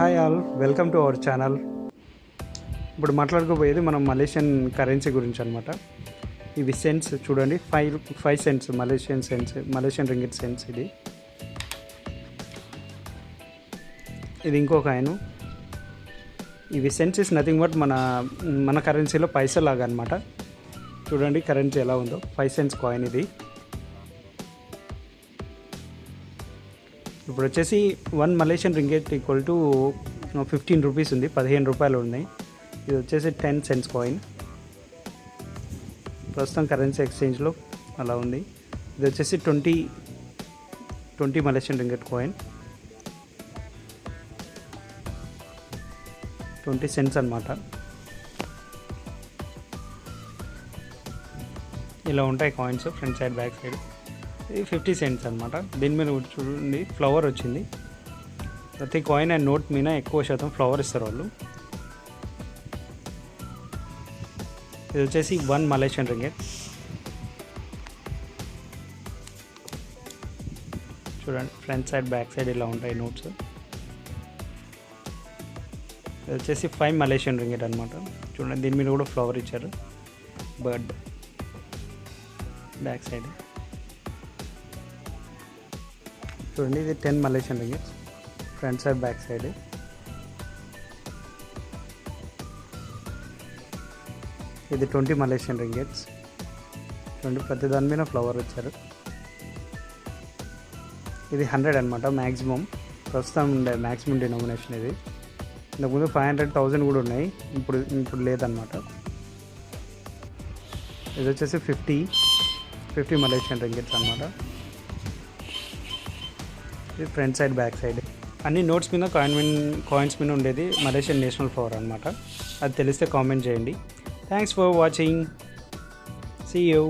Hi all welcome to our channel ఇప్పుడు మాట్లాడుకోబోయేది మనం మలేషియన్ కరెన్సీ గురించి అనమాట ఇవి సెన్స్ చూడండి five five cents Malaysian cents Malaysian ringgit cents ఇది. ఇది ఇంకొక ఆయన. ఇవి సెన్స్ ఇస్ నథింగ్ బట్ మన మన కరెన్సీలో పైసలు లాగా అనమాట చూడండి కరెన్సీ ఎలా ఉందో. ఫైవ్ సెంట్స్ కాయిన్ ఇది. ఇప్పుడు వచ్చేసి one Malaysian ringgit equal to fifteen rupees ఉంది పదిహేను రూపాయలు ఉన్నాయి. ఇది వచ్చేసి టెన్ సెంట్స్ కాయిన్ ప్రస్తుతం కరెన్సీ ఎక్స్చేంజ్లో అలా ఉంది. ఇది వచ్చేసి twenty twenty Malaysian ringgit coin twenty cents అనమాట ఇలా ఉంటాయి coins front side back side ఇది ఫిఫ్టీ సెంట్స్ అనమాట దీని మీద చూడండి ఫ్లవర్ వచ్చింది. ప్రతి కాయిన్ అండ్ నోట్ మీద ఎక్కువ శాతం ఫ్లవర్ ఇస్తారు వాళ్ళు. ఇది వచ్చేసి వన్ మలేషియన్ రింగెట్. చూడండి ఫ్రంట్ సైడ్ బ్యాక్ సైడ్ ఇలా ఉంటాయి నోట్స్. ఇది వచ్చేసి ఫైవ్ మలేషియన్ రింగెట్ అనమాట చూడండి దీని మీద కూడా ఫ్లవర్ ఇచ్చారు. బర్డ్. Back side. చూడండి ఇది ten Malaysian ringgits front side back side ఇది ట్వంటీ మలేషియన్ రింగిట్స్ చూడండి ప్రతి దాని మీద ఫ్లవర్ వచ్చారు. ఇది హండ్రెడ్ అనమాట మ్యాక్సిమం ప్రస్తుతం ఉండే మ్యాక్సిమం డినామినేషన్ ఇది. ఇంతకుముందు ఫైవ్ హండ్రెడ్ థౌజండ్ కూడా ఉన్నాయి. ఇప్పుడు ఇప్పుడు లేదనమాట ఇది వచ్చేసి ఫిఫ్టీ ఫిఫ్టీ మలేషియన్ రింగిట్స్ అనమాట ఇది ఫ్రంట్ సైడ్ బ్యాక్ సైడ్. అన్ని నోట్స్ మీద కాయిన్ మీద కాయిన్స్ మీద ఉండేది మలేషియన్ నేషనల్ ఫ్లవర్ అనమాట అది తెలిస్తే కామెంట్ చేయండి. Thanks for watching see you